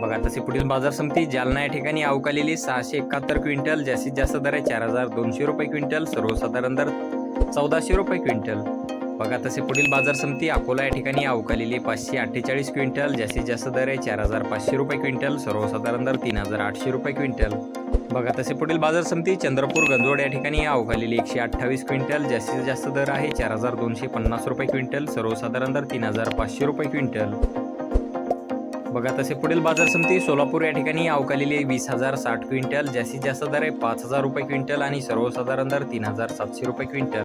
बघा तसे पुढील बाजार समिती जालना या ठिकाणी अवकालेली सहाशे एकाहत्तर क्विंटल जास्तीत जास्त दर आहे चार हजार दोनशे रुपये क्विंटल सर्वसाधारण दर चौदाशे रुपये क्विंटल. बघा तसे पुढील बाजार समिती अकोला या ठिकाणी अवकालेली पाचशे अठ्ठेचाळीस क्विंटल जास्तीत जास्त दर आहे चार हजार पाचशे रुपये क्विंटल सर्वसाधारण दर तीन हजार आठशे रुपये क्विंटल. बघा तसे पुढील बाजार समिती चंद्रपूर गंजोड या ठिकाणी अवकालेली एकशे अठ्ठावीस क्विंटल जास्तीत जास्त दर आहे चार हजार दोनशे पन्नास रुपये क्विंटल सर्वसाधारण दर तीन हजार पाचशे रुपये क्विंटल. बघा तसे पुढील बाजार समिती सोलापूर या ठिकाणी अवकालेली आहे. वीस हजार साठ क्विंटल जास्तीत जास्त दर आहे पाच हजार रुपये क्विंटल आणि सर्वसाधारण दर तीन हजार सातशे रुपये क्विंटल.